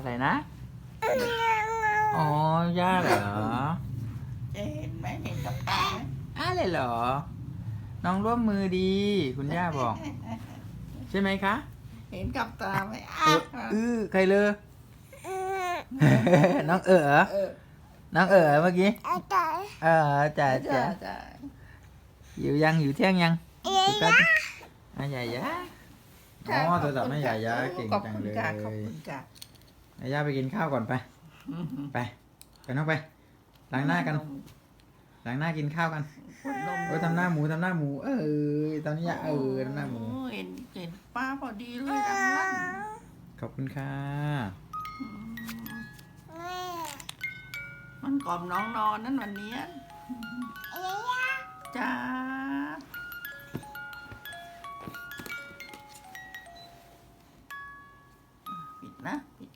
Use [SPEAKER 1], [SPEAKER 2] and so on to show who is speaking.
[SPEAKER 1] อะไรนะ อ๋อย่าเหรอ
[SPEAKER 2] จะเห็นไหมเห็นกับตาไหม
[SPEAKER 1] อะไรเหรอ น้องร่วมมือดี คุณย่าบอก ใช่ไหมคะ
[SPEAKER 2] เห็นกับตาไหม
[SPEAKER 1] เอออื้อใครเลยน้องเอ๋อ
[SPEAKER 2] เออ
[SPEAKER 1] น้องเอ๋อเมื่อกี้เออจ่า
[SPEAKER 2] จ้า
[SPEAKER 1] จ่า
[SPEAKER 2] จ้า
[SPEAKER 1] อยู่ยังอยู่เที่ยงยังอยู่กันอะใหญ่ยะอ๋อโทรศัพท์แม่ใหญ่ยะเก่ง
[SPEAKER 2] ขอบ
[SPEAKER 1] จัง
[SPEAKER 2] คุณ
[SPEAKER 1] เลย
[SPEAKER 2] ค่ะขอบคุณค่ะ
[SPEAKER 1] ยายาไปกินข้าวก่อนไป ไปไปน้องไป ล้างหน้ากัน ล้างหน้ากินข้าวกัน
[SPEAKER 2] คนนม
[SPEAKER 1] โอ้ยทำหน้าหมูทำหน้าหมู เออตอนนี้ยะเออทำหน้าหมู
[SPEAKER 2] โอ้เห็นเห็นป้าพอดีเลยดังลั่น
[SPEAKER 1] ขอบคุณค่ะ
[SPEAKER 2] อืมมันกล่อมน้องนอนนั่นวันเนี้ยจ้าปิดนะปิด